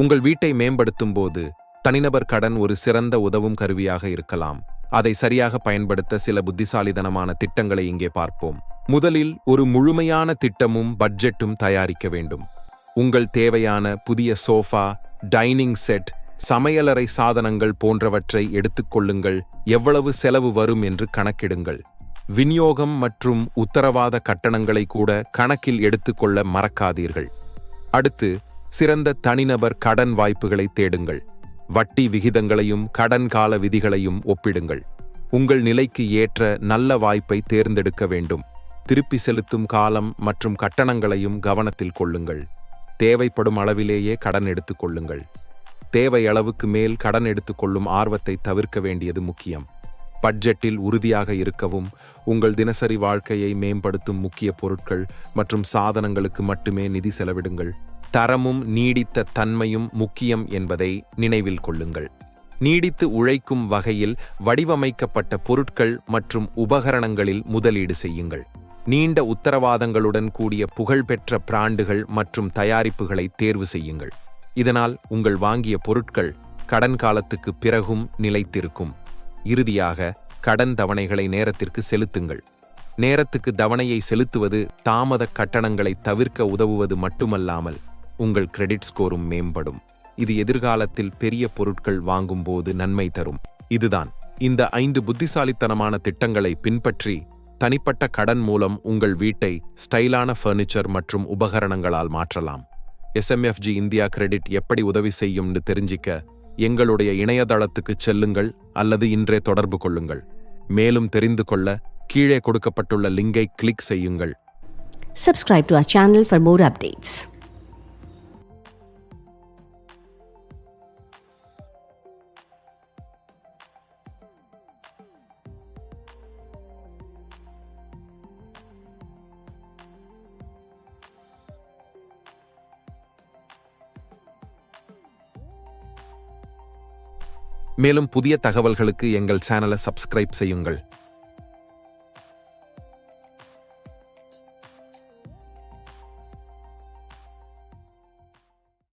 உங்கள் வீட்டை மேம்படுத்தும் போது தனிநபர் கடன் ஒரு சிறந்த உதவும் கருவியாக இருக்கலாம். அதை சரியாக பயன்படுத்த சில புத்திசாலிதனமான திட்டங்களை இங்கே பார்ப்போம். முதலில் ஒரு முழுமையான திட்டமும் பட்ஜெட்டும் தயாரிக்க வேண்டும். உங்கள் தேவையான புதிய சோஃபா டைனிங் செட் சமையலறை சாதனங்கள் போன்றவற்றை எடுத்துக்கொள்ளுங்கள் எவ்வளவு செலவு வரும் என்று கணக்கிடுங்கள். விநியோகம் மற்றும் உத்தரவாத கட்டணங்களை கூட கணக்கில் எடுத்துக்கொள்ள மறக்காதீர்கள். அடுத்து சிறந்த தனிநபர் கடன் வாய்ப்புகளை தேடுங்கள். வட்டி விகிதங்களையும் கடன் கால விதிகளையும் ஒப்பிடுங்கள். உங்கள் நிலைக்கு ஏற்ற நல்ல வாய்ப்பை தேர்ந்தெடுக்க வேண்டும். திருப்பி செலுத்தும் காலம் மற்றும் கட்டணங்களையும் கவனத்தில் கொள்ளுங்கள். தேவைப்படும் அளவிலேயே கடன் எடுத்துக்கொள்ளுங்கள் தேவை அளவுக்கு மேல் கடன் எடுத்துக்கொள்ளும் ஆர்வத்தை தவிர்க்க வேண்டியது முக்கியம். பட்ஜெட்டில் உறுதியாக இருக்கவும் உங்கள் தினசரி வாழ்க்கையை மேம்படுத்தும் முக்கிய பொருட்கள் மற்றும் சாதனங்களுக்கு மட்டுமே நிதி செலவிடுங்கள். தரமும் நீடித்த தன்மையும் முக்கியம் என்பதை நினைவில் கொள்ளுங்கள். நீடித்து உழைக்கும் வகையில் வடிவமைக்கப்பட்ட பொருட்கள் மற்றும் உபகரணங்களில் முதலீடு செய்யுங்கள். நீண்ட உத்தரவாதங்களுடன் கூடிய புகழ்பெற்ற பிராண்டுகள் மற்றும் தயாரிப்புகளை தேர்வு செய்யுங்கள். இதனால் உங்கள் வாங்கிய பொருட்கள் கடன் காலத்துக்கு பிறகும் நிலைத்திருக்கும். இறுதியாக கடன் தவணைகளை நேரத்திற்கு செலுத்துங்கள். நேரத்துக்கு தவணையை செலுத்துவது தாமத கட்டணங்களை தவிர்க்க உதவுவது மட்டுமல்லாமல் உங்கள் கிரெடிட் ஸ்கோரும் மேம்படும். இது எதிர்காலத்தில் பெரிய பொருட்கள் வாங்கும்போது நன்மை தரும். இதுதான். இந்த ஐந்து புத்திசாலித்தனமான திட்டங்களை பின்பற்றி தனிப்பட்ட கடன் மூலம் உங்கள் வீட்டை ஸ்டைலான ஃபர்னிச்சர் மற்றும் உபகரணங்களால் மாற்றலாம். எஸ்எம்எஃப்ஜி இந்தியா கிரெடிட் எப்படி உதவி செய்யும்னு தெரிஞ்சிக்க எங்களுடைய இணையதளத்துக்கு செல்லுங்கள் அல்லது இன்றே தொடர்பு கொள்ளுங்கள். மேலும் தெரிந்து கொள்ள கீழே கொடுக்கப்பட்டுள்ள லிங்கை கிளிக் செய்யுங்கள். Subscribe to our channel for more updates. மேலும் புதிய தகவல்களுக்கு எங்கள் சேனலை சப்ஸ்கிரைப் செய்யுங்கள்.